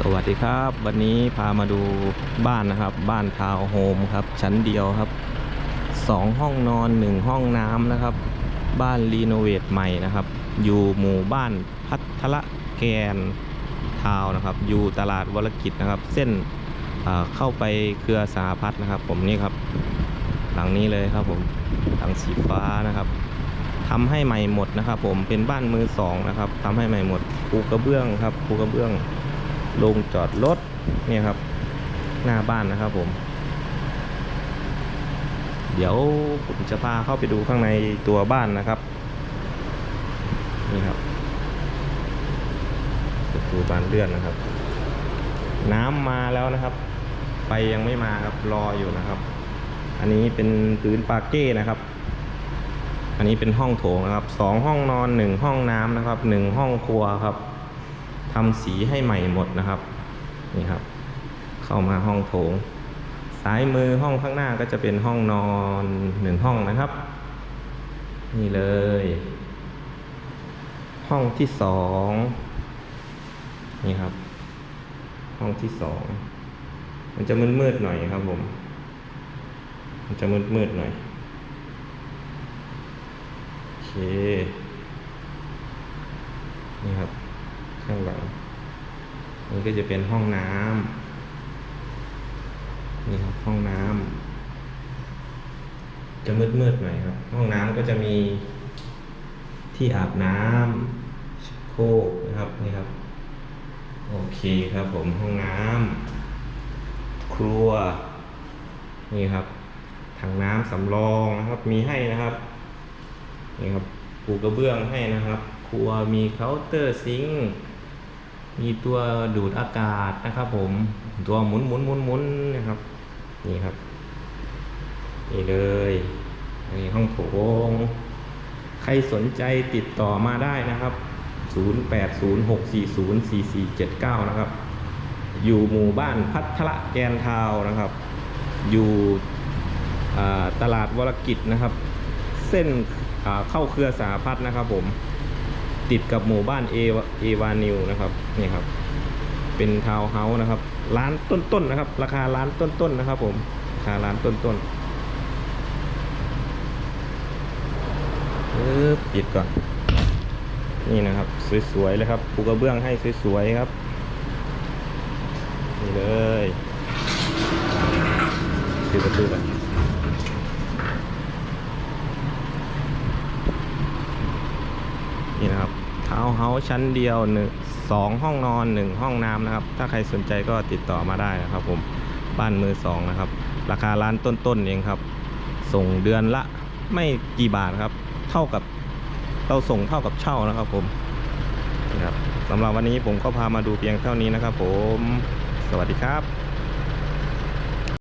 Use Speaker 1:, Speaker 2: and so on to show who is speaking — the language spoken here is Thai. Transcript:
Speaker 1: สวัสดีครับ วันนี้พามาดูบ้านนะครับ บ้านทาวน์โฮมครับ ชั้นเดียวครับสองห้องนอนหนึ่งห้องน้ำนะครับ บ้านรีโนเวทใหม่นะครับ อยู่หมู่บ้านพัทละแกนทาวน์นะครับ อยู่ตลาดวรกิจนะครับ เส้นเเข้าไปเครือสาพัฒน์นะครับ ผมนี่ครับ หลังนี้เลยครับผมหลังสีฟ้านะครับทำให้ใหม่หมดนะครับ ผมเป็นบ้านมือสองนะครับทำให้ใหม่หมดปูกระเบื้องครับปูกระเบื้อง ลงจอดรถเนี่ยครับ หน้าบ้านนะครับผม เดี๋ยวผมจะพาเข้าไปดูข้างในตัวบ้านนะครับ นี่ครับประตูบานเลื่อนนะครับ น้ำมาแล้วนะครับ ไฟยังไม่มาครับรออยู่นะครับ อันนี้เป็นพื้นปาเก้นะครับอันนี้เป็นห้องโถงนะครับสองห้องนอนหนึ่งห้องน้ำนะครับหนึ่งห้องครัวครับ ทำสีให้ใหม่หมดนะครับนี่ครับ เข้ามาห้องโถง ซ้ายมือห้องข้างหน้าก็จะเป็นห้องนอนหนึ่งห้องนะครับ นี่เลย ห้องที่สองนี่ครับ ห้องที่สองมันจะมืดๆหน่อยครับผม มันจะมืดๆหน่อยโอเคนี่ครับ ข้างหลังนี่ก็จะเป็นห้องน้ำนี่ครับห้องน้ำจะมืดๆหน่อยครับ ห้องน้ำก็จะมีที่อาบน้ำโคกนะครับนี่ครับ โอเคครับผมห้องน้ำครัว นี่ครับถังน้ำสำรองนะครับ มีให้นะครับนี่ครับปูกระเบื้องให้นะครับ ครัวมีเคาน์เตอร์ซิงค์ มีตัวดูดอากาศนะครับผมตัวหมุนหมุนหมุนหมุนนะครับนี่ครับนี่เลยอันนี้ห้องโถงใครสนใจติดต่อมาได้นะครับ 0806404479 นะครับ อยู่หมู่บ้านพัทละแกนทาวนะครับ อยู่ตลาดวรกิจนะครับ เส้นเข้าเครือสาพัฒน์นะครับผม ติดกับหมู่บ้านเอวเอวานิวนะครับนี่ครับ เป็นทาวน์เฮาส์นะครับร้านต้นๆนะครับ ราคาร้านต้นๆนะครับ ผมราคาร้านต้นๆเออปิดก่อนนี่นะครับสวยๆเลยครับปูกระเบื้องให้สวยๆครับนี่เลยปิดประตูก่อนนะครับทาวน์เฮาส์ชั้นเดียวหนึ่งสองห้องนอนหนึ่งห้องน้ำนะครับ ถ้าใครสนใจก็ติดต่อมาได้นะครับ ผมบ้านมือสองนะครับ ราคาร้านต้นๆเองครับ ส่งเดือนละไม่กี่บาทครับ เท่ากับเราส่งเท่ากับเช่านะครับผมนี่ครับสำหรับวันนี้ผมก็พามาดูเพียงเท่านี้นะครับ ผม สวัสดีครับ